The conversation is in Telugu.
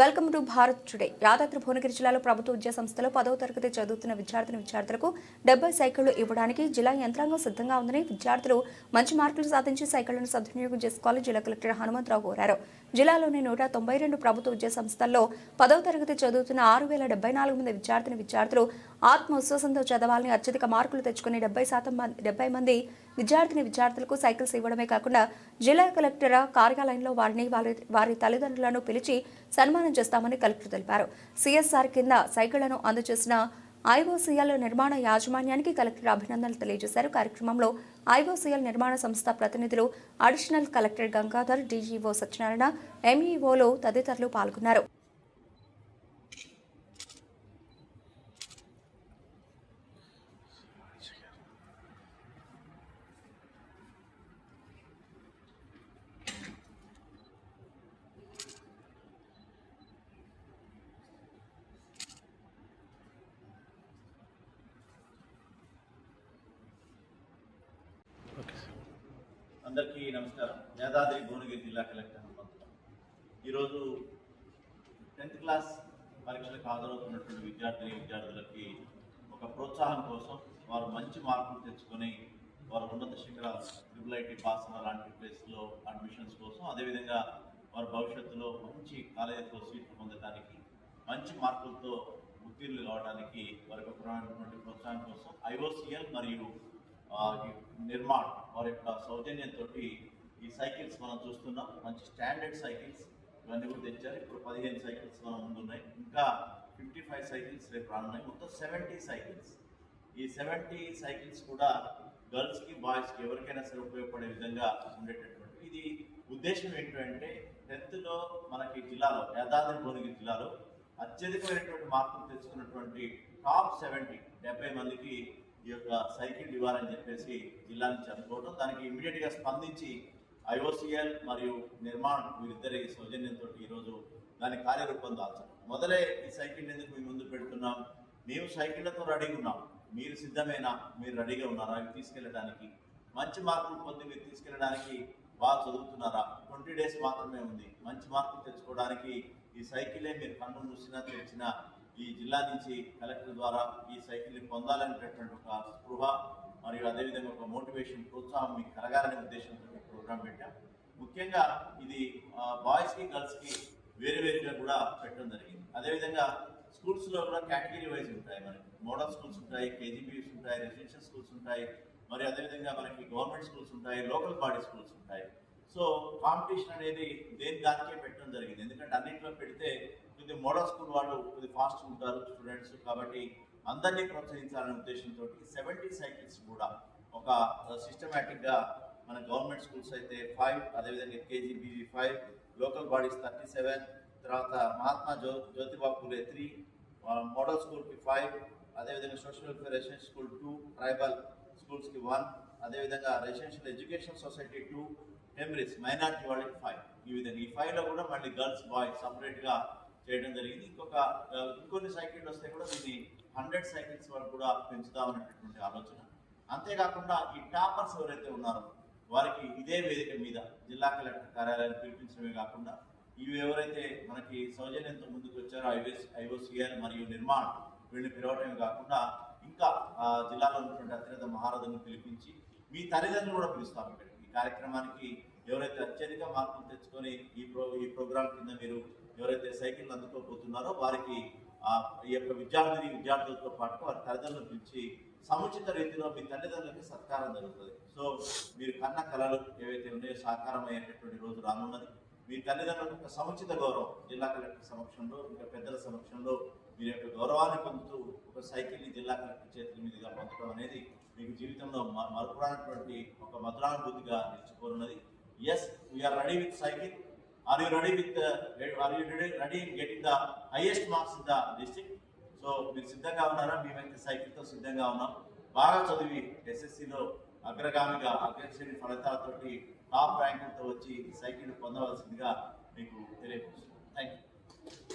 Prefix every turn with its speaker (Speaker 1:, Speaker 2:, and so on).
Speaker 1: Welcome to Bharat today. Yadadri Bhuvanagiri జిల్లాలో ప్రభుత్వ విద్యా సంస్థలో పదవ తరగతి చదువుతున్న విద్యార్థిని విద్యార్థులకు డెబ్బై సైకిళ్ళు ఇవ్వడానికి జిల్లా యంత్రాంగం సిద్ధంగా ఉందని విద్యార్థులు మంచి మార్కులు సాధించి సైకిళ్ళను సద్వినియోగం చేసుకోవాలని జిల్లా కలెక్టర్ హనుమంతరావు కోరారు. జిల్లాలోని నూట తొంభై రెండు ప్రభుత్వ విద్యా సంస్థల్లో పదవ తరగతి చదువుతున్న ఆరు వేల డెబ్బై నాలుగు మంది విద్యార్థిని విద్యార్థులు ఆత్మవిశ్వాసంతో చదవాలని అత్యధిక మార్కులు తెచ్చుకుని డెబ్బై శాతం మంది డెబ్బై మంది విద్యార్థిని విద్యార్థులకు సైకిల్స్ ఇవ్వడమే కాకుండా జిల్లా కలెక్టర్ కార్యాలయంలో వారిని వారి వారి తల్లిదండ్రులను పిలిచి సన్మానం చేస్తామని కలెక్టర్ తెలిపారు. సిఎస్ఆర్ కింద సైకిళ్ళను అందజేసిన ఐఓసీఎల్ నిర్మాణ యాజమాన్యానికి కలెక్టర్ అభినందనలు తెలియజేశారు. కార్యక్రమంలో ఐఓసీఎల్ నిర్మాణ సంస్థ ప్రతినిధులు additional collector Gangadhar DEO Satyanarayana ఎంఈఓలు తదితరులు పాల్గొన్నారు.
Speaker 2: అందరికీ నమస్కారం. యాదాద్రి భువనగిరి జిల్లా కలెక్టర్ హనుమంతరావు ఈరోజు టెన్త్ క్లాస్ పరీక్షలకు హాజరవుతున్నటువంటి విద్యార్థిని విద్యార్థులకి ఒక ప్రోత్సాహం కోసం వారు మంచి మార్కులు తెచ్చుకొని వారు ఉన్నత శిఖర ట్రిపుల్ ఐటీ పాస్ లాంటి ప్లేస్లో అడ్మిషన్స్ కోసం అదేవిధంగా వారి భవిష్యత్తులో మంచి కాలేజీలో సీట్లు పొందడానికి మంచి మార్కులతో ఉత్తీర్ణులు కావడానికి వారికి ఒక ప్రోత్సాహం కోసం ఐఓసిఎల్ మరియు నిర్మాణ్ వారి యొక్క సౌజన్యంతో ఈ సైకిల్స్ మనం చూస్తున్నాం. మంచి స్టాండర్డ్ సైకిల్స్ ఇవన్నీ కూడా తెచ్చారు. ఇప్పుడు పదిహేను సైకిల్స్ మన ముందున్నాయి. ఇంకా ఫిఫ్టీ ఫైవ్ సైకిల్స్ రేపు రానున్నాయి. మొత్తం సెవెంటీ సైకిల్స్. ఈ సెవెంటీ సైకిల్స్ కూడా గర్ల్స్కి బాయ్స్కి ఎవరికైనా సరే ఉపయోగపడే విధంగా ఉండేటటువంటి ఇది ఉద్దేశం ఏంటంటే టెన్త్లో మనకి జిల్లాలో యాదాద్రి భువనగిరి జిల్లాలో అత్యధికమైనటువంటి మార్కులు తెచ్చుకున్నటువంటి టాప్ సెవెంటీ డెబ్బై మందికి ఈ యొక్క సైకిల్ ఇవ్వాలని చెప్పేసి జిల్లా నుంచి అనుకోవడం దానికి ఇమ్మీడియట్గా స్పందించి ఐఓసిఎల్ మరియు నిర్మాణ్ వీరిద్దరి సౌజన్యంతో ఈరోజు దాని కార్యరూపం దాల్చడం మొదలే ఈ సైకిల్ ఎందుకు మీ ముందు పెడుతున్నాం? మేము సైకిళ్ళతో రెడీగా ఉన్నాం. మీరు సిద్ధమేనా? మీరు రెడీగా ఉన్నారా? అవి తీసుకెళ్ళడానికి మంచి మార్కులు పొంది మీరు తీసుకెళ్ళడానికి బాగా చదువుతున్నారా? ట్వంటీ డేస్ మాత్రమే ఉంది. మంచి మార్కులు తెచ్చుకోవడానికి ఈ సైకిలే మీరు కన్ను మూసినా తెచ్చినా ఈ జిల్లా నుంచి కలెక్టర్ ద్వారా ఈ సైకిల్ని పొందాలనేటటువంటి ఒక స్పృహ మరియు అదేవిధంగా ఒక మోటివేషన్ ప్రోత్సాహం మీకు కలగాలనే ఉద్దేశంతో ఈ ప్రోగ్రాం పెట్టాం. ముఖ్యంగా ఇది బాయ్స్కి గర్ల్స్కి వేరు వేరుగా కూడా పెట్టడం జరిగింది. అదేవిధంగా స్కూల్స్లో కూడా కేటగిరీ వైజ్ ఉంటాయి. మనకి మోడల్ స్కూల్స్ ఉంటాయి కేజీబీస్ ఉంటాయి రెసిడెన్షియల్ స్కూల్స్ ఉంటాయి మరి అదేవిధంగా మనకి గవర్నమెంట్ స్కూల్స్ ఉంటాయి లోకల్ బాడీ స్కూల్స్ ఉంటాయి. సో కాంపిటీషన్ అనేది దేని దానికే పెట్టడం జరిగింది. ఎందుకంటే అన్నింటిలో పెడితే కొద్ది మోడల్ స్కూల్ వాళ్ళు కొద్ది ఫాస్ట్ ఉంటారు స్టూడెంట్స్ కాబట్టి అందరినీ ప్రోత్సహించాలనే ఉద్దేశంతో సెవెంటీ సైకిల్స్ కూడా ఒక సిస్టమేటిక్గా మన గవర్నమెంట్ స్కూల్స్ అయితే ఫైవ్ అదేవిధంగా KGBV five local bodies thirty seven తర్వాత మహాత్మా జ్యో జ్యోతిబా పూలే త్రీ మోడల్ స్కూల్కి ఫైవ్ అదేవిధంగా social welfare residential school two tribal స్కూల్స్కి వన్ అదేవిధంగా రెసిడెన్షియల్ ఎడ్యుకేషన్ సొసైటీ టూ టెంబరీస్ మైనార్టీ వాళ్ళకి ఫైవ్. ఈ విధంగా ఈ ఫైవ్లో కూడా మళ్ళీ గర్ల్స్ బాయ్స్ సపరేట్గా చేయడం జరిగింది. ఇంకొక ఇంకొన్ని సైకిళ్ళు వస్తే కూడా దీన్ని హండ్రెడ్ సైకిల్స్ వరకు కూడా పెంచుదామనేటటువంటి ఆలోచన. అంతేకాకుండా ఈ టాపర్స్ ఎవరైతే ఉన్నారో వారికి ఇదే వేదిక మీద జిల్లా కలెక్టర్ కార్యాలయాన్ని పిలిపించడమే కాకుండా ఇవి ఎవరైతే మనకి సౌజన్యంతో ముందుకు వచ్చారో ఐఓఎస్ ఐఓసిఆర్ మరియు నిర్మాణ్ వీళ్ళని పిలవటమే కాకుండా ఇంకా జిల్లాలో ఉన్నటువంటి అత్యంత మహారథులను పిలిపించి మీ తల్లిదండ్రులు కూడా పిలుస్తాం ఇక్కడ. ఈ కార్యక్రమానికి ఎవరైతే అత్యధిక మార్కులు తెచ్చుకొని ఈ ప్రో ఈ ప్రోగ్రాం కింద మీరు ఎవరైతే సైకిల్ అందుకోబోతున్నారో వారికి ఆ, ఈ యొక్క విద్యార్థిని విద్యార్థులతో పాటు వారి తల్లిదండ్రులను పిలిచి సముచిత రీతిలో మీ తల్లిదండ్రులకి సత్కారం జరుగుతుంది. సో మీరు కన్న కళలు ఏవైతే ఉన్నాయో సాకారం అయ్యేటటువంటి రోజు రానున్నది. మీ తల్లిదండ్రులకు ఒక సముచిత గౌరవం జిల్లా కలెక్టర్ సమక్షంలో ఇంకా పెద్దల సమక్షంలో మీరు యొక్క గౌరవాన్ని పొందుతూ ఒక సైకిల్ని జిల్లా కలెక్టర్ చేతుల మీదుగా పొందడం అనేది మీకు జీవితంలో మ- మరపురానటువంటి ఒక మధురానుభూతిగా నిలిచిపోనున్నది. Yes we are ready with cycle are you ready with are you ready ready in getting the highest marks in the district so మీరు సిద్ధంగా ఉన్నారా? మేమైతే సైకిల్తో సిద్ధంగా ఉన్నాం. బాగా చదివి ఎస్ఎస్సిలో అగ్రగామిగా అగ్రశ్రేణి ఫలితాలతోటి టాప్ ర్యాంకులతో వచ్చి సైకిల్ పొందవలసిందిగా మీకు తెలియపరుస్తున్నాం. Thank you